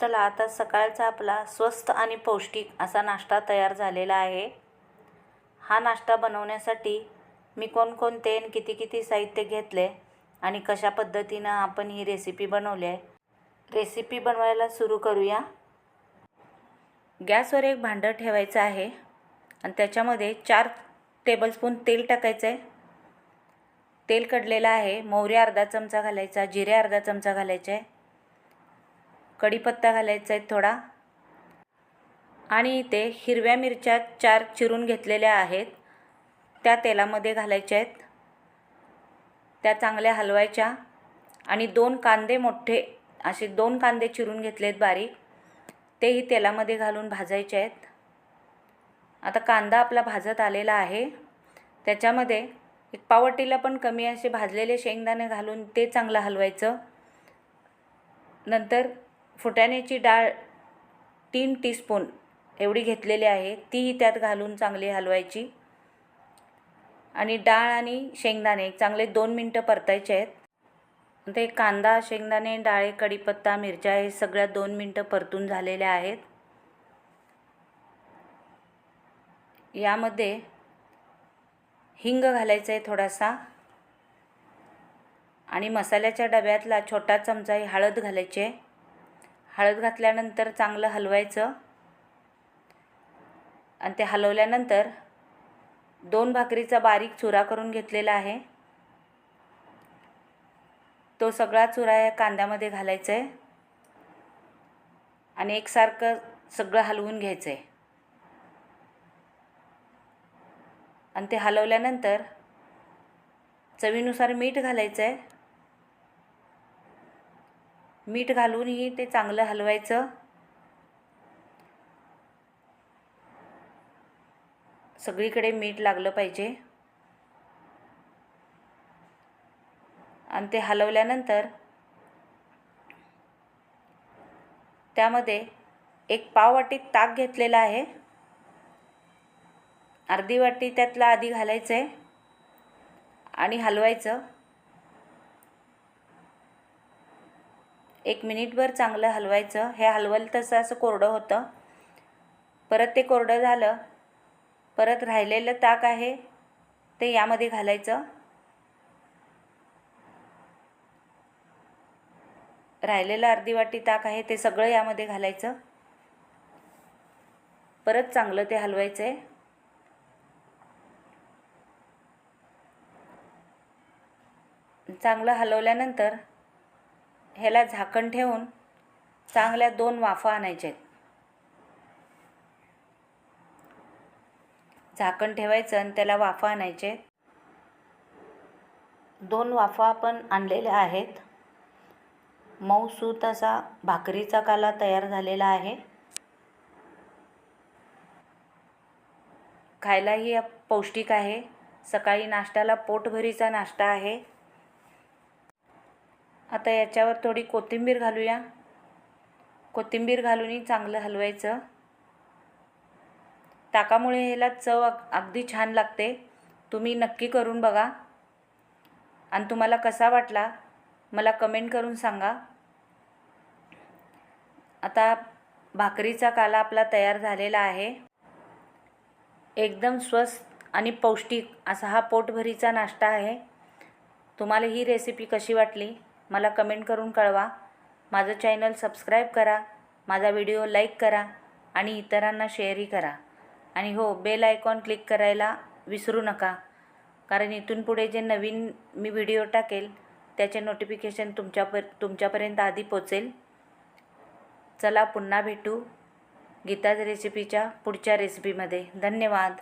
चला आता सकाळचा आपला स्वस्त आणि पौष्टिक असा नाश्ता तयार झालेला आहे. हा नाश्ता बनवण्यासाठी मी कोणकोणते आणि किती किती साहित्य घेतले आणि कशा पद्धतीनं आपण ही रेसिपी बनवली आहे. रेसिपी बनवायला सुरू करूया. गॅसवर एक भांडं ठेवायचं आहे आणि त्याच्यामध्ये चार टेबलस्पून तेल टाकायचं आहे तेल कडलेलं आहे. मोहरी अर्धा चमचा घालायचा जिरे अर्धा चमचा घालायचा. आहे कढीपत्ता घालायचा आहे थोडा. आणि इथे हिरव्या मिरच्या चार चिरून घेतलेल्या आहेत. त्या तेलामध्ये घालायच्या आहेत. त्या चांगल्या हलवायच्या. आणि दोन कांदे मोठे असे दोन कांदे चिरून घेतलेत बारीक. तेही तेलामध्ये घालून भाजायचे आहेत. आता कांदा आपला भाजत आलेला आहे. त्याच्यामध्ये एक पावटीला पण कमी असे भाजलेले शेंगदाणे घालून ते चांगलं हलवायचं. नंतर फुटाण्याची डाळ तीन टीस्पून एवढी घेतलेली आहे. तीही त्यात घालून चांगली हलवायची. आणि डाळ आणि शेंगदाणे चांगले दोन मिनटं परतायचे आहेत. ते कांदा शेंगदाणे डाळे कढीपत्ता मिरच्या हे सगळ्या दोन मिनटं परतून झालेल्या आहेत. यामध्ये हिंग घालायचं आहे थोडासा. आणि मसाल्याच्या डब्यातला छोटा चमचा ही हळद घालायची. आहे हळद घातल्यानंतर चांगलं हलवायचं. आणि ते हलवल्यानंतर दोन भाकरीचा बारीक चुरा करून घेतलेला आहे. तो सगळा चुरा या कांद्यामध्ये घालायचा आहे आणि एकसारखं सगळं हलवून घ्यायचं आहे आणि ते हलवल्यानंतर चवीनुसार मीठ घालायचं आहे मीठ घालूनही ते चांगलं हलवायचं. सगळीकडे मीठ लागलं पाहिजे. आणि ते हलवल्यानंतर त्यामध्ये एक पाव वाटी ताक घेतलेला आहे. अर्धी वाटी त्यातला आधी घालायचं आहे आणि हलवायचं. एक मिनिटभर चांगलं हलवायचं. हे हलवलं तसं असं कोरडं होतं. परत ते कोरडं झालं. परत राहिलेलं ताक आहे ते यामध्ये घालायचं. राहिलेलं अर्धी वाटी ताक आहे ते सगळं यामध्ये घालायचं. परत चांगलं ते हलवायचं आहे चांगलं हलवल्यानंतर ह्याला झाकण ठेवून चांगल्या दोन वाफा आणायच्या आहेत. झाकण ठेवायचं आणि त्याला वाफा आणायचे दोन वाफा आपण आणलेल्या आहेत. मऊसूत असा भाकरीचा काला तयार झालेला आहे. खायलाही पौष्टिक आहे. सकाळी नाश्त्याला पोटभरीचा नाश्ता आहे. आता याच्यावर थोडी कोथिंबीर घालूया. कोथिंबीर घालूनही चांगलं हलवायचं. ताकामुळे ह्याला चव अगदी छान लागते. तुम्ही नक्की करून बघा. आणि तुम्हाला कसा वाटला मला कमेंट करून सांगा. आता भाकरीचा काला आपला तयार झालेला आहे. एकदम स्वस्त आणि पौष्टिक असा हा पोटभरीचा नाश्ता आहे. तुम्हाला ही रेसिपी कशी वाटली? मला कमेंट करून कळवा. माझं चॅनल सबस्क्राईब करा. माझा व्हिडिओ लाईक करा आणि इतरांना शेअरही करा. आणि हो बेल आयकॉन क्लिक करायला विसरू नका. कारण इथून पुढे जे नवीन मी व्हिडिओ टाकेल त्याचे नोटिफिकेशन तुमच्यापर तुमच्यापर्यंत आधी पोचेल. चला पुन्हा भेटू गीताज रेसिपीच्या पुढच्या रेसिपीमध्ये धन्यवाद.